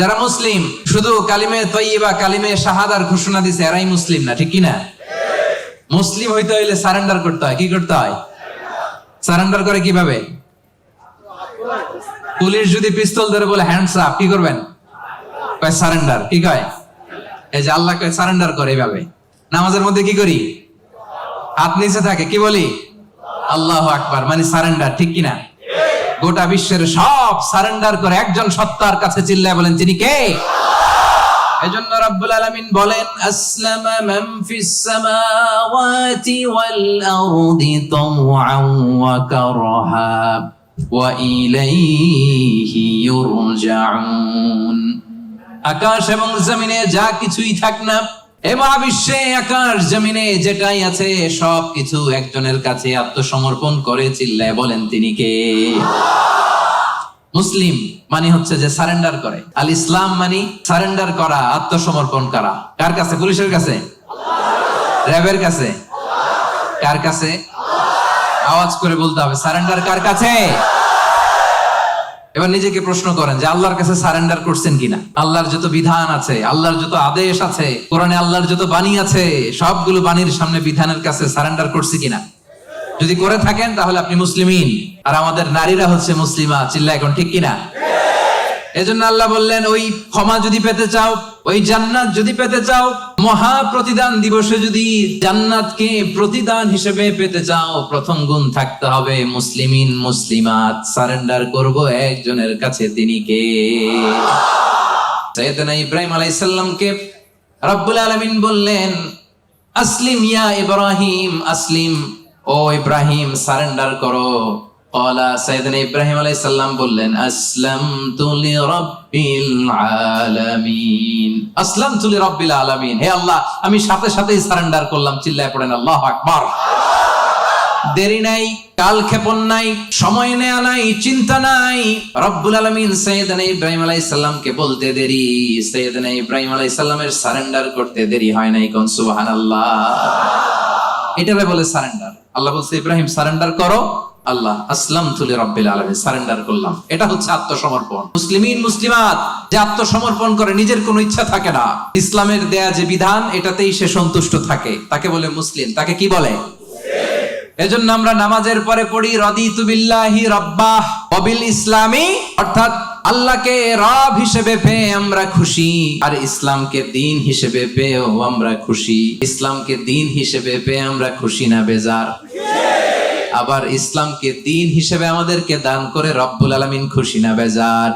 যারা মুসলিম, শুধু কালিমে তৈবা কালিমে শাহাদার ঘোষণা দিছে, এরাই মুসলিম না, ঠিক কিনা? মুসলিম হইতে হইলে সারেন্ডার করতে হয়, কি করতে হয়? সারেন্ডার করে কীভাবে? পুলিশ যদি পিস্তল ধরে বলে হ্যান্ডস আপ কি করবেন? কয় সারেন্ডার কি কয়? এই যে আল্লাহ কয় সারেন্ডার করে, এইভাবে। নামাজের মধ্যে কি করি? হাত নিচে থাকে, কি বলি? আল্লাহ আকবার মানে সারেন্ডার, ঠিক কিনা? গোটা বিশ্বের সব সারেন্ডার করে একজন সত্তার কাছে চিল্লায় বলেন, তিনি কে? এজন্য রব্বুল আলামিন বলেন, আসলামা মান ফিস সামাওয়াতি ওয়াল আরদি ওয়া কারহা ওয়া ইলাইহি আকাশ এবং জমিনে যা কিছুই থাক না এ মহাবিশ্বে আকাশ জমিনে যেটাই আছে সব কিছু একজনের কাছে আত্মসমর্পণ করে চিল্লায় বলেন তিনি কে? মুসলিম মানে হচ্ছে যে সারেন্ডার করে। আল ইসলাম মানে সারেন্ডার করা, আত্মসমর্পণ করা। কার কাছে? পুলিশের কাছে? র্যাবের কাছে? কার কাছে? আওয়াজ করে বলতে হবে, সারেন্ডার কার কাছে? এবার নিজেকে প্রশ্ন করেন যে আল্লাহর কাছে সারেন্ডার করছেন কিনা? আল্লাহর যত বিধান আছে, আল্লাহর যত আদেশ আছে, কোরআনে আল্লাহর যত বাণী আছে, সবগুলো বাণীর সামনে বিধানের কাছে সারেন্ডার করছি কিনা? যদি করে থাকেন, তাহলে আপনি মুসলিমিন। আর আমাদের নারীরা হচ্ছে মুসলিমা চিল্লা এখন ঠিক কিনা? এজন্য আল্লাহ বললেন, ওই ক্ষমা যদি পেতে চাও ওই জান্নাত যদি পেতে চাও, মহা প্রতিদান দিবসে যদি জান্নাতকে প্রতিদান হিসেবে পেতে চাও, প্রথম গুণ থাকতে হবে মুসলিমিন, মুসলিমাত। সারেন্ডার করব একজনের কাছে, তিনি কে? সৈয়দনা ইব্রাহিম আলাইসাল্লামকে রব্বুল আলামিন বললেন, আসলিম ইয়া ইব্রাহিম, আসলিম, ও ইব্রাহিম, সারেন্ডার করো। কলা সাইয়েদনা ইব্রাহিম আলামিন হে আল্লাহ, আমি সাথে সারেন্ডার করলাম, চিল্লায় পড়েন, আল্লাহু আকবার। দেরি নাই, কাল ক্ষেপণ নাই, সময় নেয়া নাই, চিন্তা নাই। রব্বুল আলামিন ইব্রাহিম আলাইহিস সালামকে বলতে দেরি। সৈয়দনা ইব্রাহিম আলাইহিস সালামের সারেন্ডার করতে দেরি হয় নাই কোন, সুবহানাল্লাহ। এটারে বলে সারেন্ডার। আল্লাহ বলছে, ইব্রাহিম, সারেন্ডার করো আল্লাহ আসলাম তুলে রব্বিল আলামিন সারেন্ডার করলাম। এটা হচ্ছে আত্মসমর্পণ। মুসলিমিন মুসলিমাত যে আত্মসমর্পণ করে নিজের কোনো ইচ্ছা থাকে না ইসলামের দেয়া যে বিধান এটাতেই সে সন্তুষ্ট থাকে। তাকে বলে মুসলিম। তাকে কি বলে? এজন্য আমরা নামাজের পরে পড়ি রদিতু বিল্লাহি রব্বাহ ওয়াবিল ইসলামি অর্থাৎ আল্লাহকে রব হিসেবে পেয়ে আমরা খুশি আর ইসলামকে দিন হিসেবে পেয়েও আমরা খুশি। ইসলামকে দিন হিসেবে পেয়ে আমরা খুশি না বেজার। আবার ইসলামকে দিন হিসেবে আমাদেরকে দান করে রব্বুল আলমিন খুশি না বেজার।